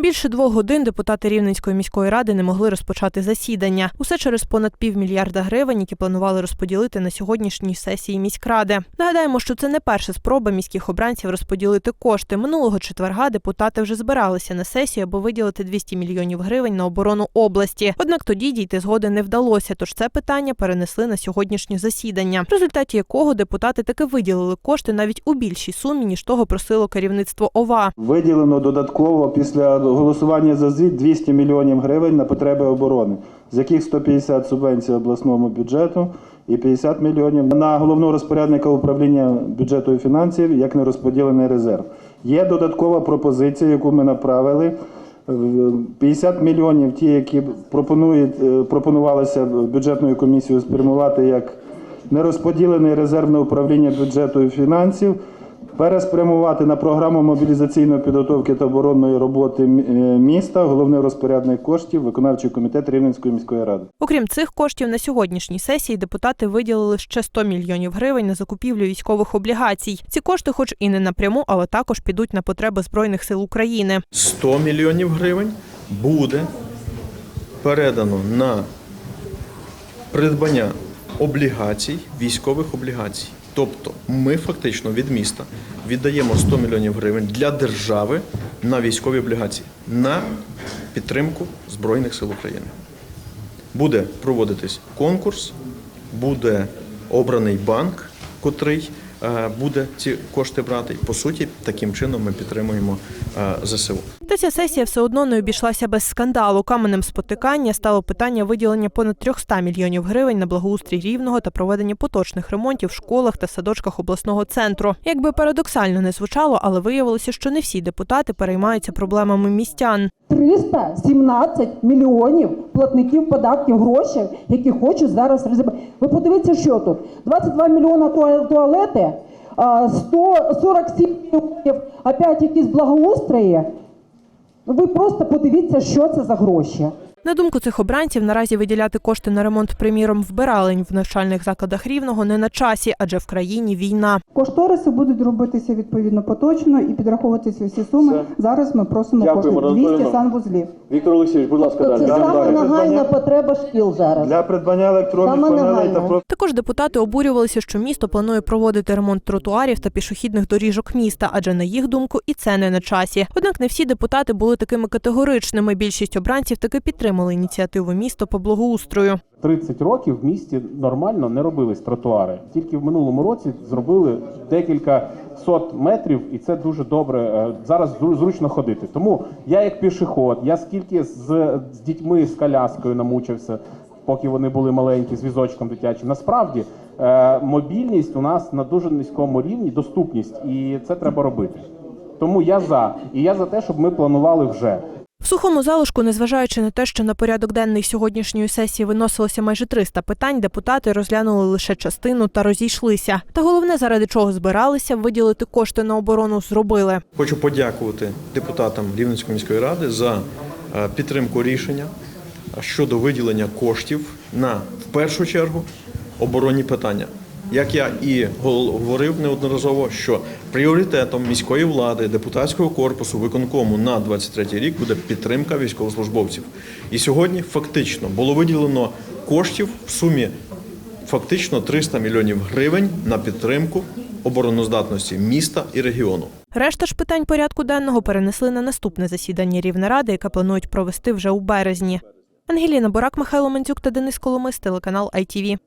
Більше двох годин депутати Рівненської міської ради не могли розпочати засідання. Усе через понад півмільярда гривень, які планували розподілити на сьогоднішній сесії міськради. Нагадаємо, що це не перша спроба міських обранців розподілити кошти. Минулого четверга депутати вже збиралися на сесію, аби виділити 200 мільйонів гривень на оборону області. Однак тоді дійти згоди не вдалося, тож це питання перенесли на сьогоднішнє засідання, в результаті якого депутати таки виділили кошти навіть у більшій сумі, ніж того просило керівництво ОВА. Виділено додатково після голосування за звіт 200 мільйонів гривень на потреби оборони, з яких 150 субвенцій обласному бюджету і 50 мільйонів на головного розпорядника управління бюджету і фінансів як нерозподілений резерв. Є додаткова пропозиція, яку ми направили. В 50 мільйонів, ті, які е, пропонувалися бюджетною комісією спрямувати як нерозподілений резерв на управління бюджету і фінансів, переспрямувати на програму мобілізаційної підготовки та оборонної роботи е, міста, головний розпорядник коштів, виконавчий комітет Рівненської міської ради. Окрім цих коштів, на сьогоднішній сесії депутати виділили ще 100 мільйонів гривень на закупівлю військових облігацій. Ці кошти, хоч і не напряму, але також підуть на потреби збройних сил України. 100 мільйонів гривень буде передано на придбання облігацій, військових облігацій. Тобто ми фактично від міста віддаємо 100 мільйонів гривень для держави на військові облігації на підтримку Збройних сил України. Буде проводитись конкурс, буде обраний банк, котрий е, буде ці кошти брати. По суті, таким чином ми підтримуємо е, ЗСУ. Та ця сесія все одно не обійшлася без скандалу. Каменем спотикання стало питання виділення понад 300 мільйонів гривень на благоустрій рівного та проведення поточних ремонтів в школах та садочках обласного центру. Якби парадоксально не звучало, але виявилося, що не всі депутати переймаються проблемами містян. 317 мільйонів платників податків грошей, які хочуть зараз розібрати. Ви подивіться, що тут 22 мільйона туа- туалети, а, 147 мільйонів опять якісь благоустрої. Ну, Ви просто подивіться, що це за гроші. На думку цих обранців, наразі виділяти кошти на ремонт, приміром, вбиралень в навчальних закладах рівного не на часі, адже в країні війна. Кошториси будуть робитися відповідно поточно і підраховуватися всі суми. Зараз ми просимо Дякую, кошти 200 санвузлів. Віктор Олексійович, будь ласка, далі. Це саме нагальна потреба шкіл зараз. Для придбання електронних Саме панелей та нагальне. про Також депутати обурювалися, що місто планує проводити ремонт тротуарів та пішохідних доріжок міста, адже на їх думку і це не на часі. Однак не всі депутати були такими категоричними. Більшість обранців таки підтримали ініціативу міста по благоустрою. 30 років в місті нормально не робились тротуари. Тільки в минулому році зробили декілька сот метрів, і це дуже добре. е, Зараз зручно ходити. Тому я як пішоход, я скільки з, з дітьми з коляскою намучився, поки вони були маленькі, з візочком дитячим. Насправді е, мобільність у нас на дуже низькому рівні, доступність, і це треба робити. Тому я за. І я за те, щоб ми планували вже. В сухому залишку, незважаючи на те, що на порядок денний сьогоднішньої сесії виносилося майже 300 питань, депутати розглянули лише частину та розійшлися. Та головне, заради чого збиралися, виділити кошти на оборону зробили. Хочу подякувати депутатам Рівненської міської ради за е, підтримку рішення щодо виділення коштів на в першу чергу оборонні питання. Як я і говорив неодноразово, що пріоритетом міської влади, депутатського корпусу, виконкому на 23 рік буде підтримка військовослужбовців. І сьогодні фактично було виділено коштів в сумі фактично 300 мільйонів гривень на підтримку обороноздатності міста і регіону. Решта ж питань порядку денного перенесли на наступне засідання Рівнеради, яке планують провести вже у березні. Ангеліна Борак, Михайло Мандзюк та Денис Коломис, телеканал ITV.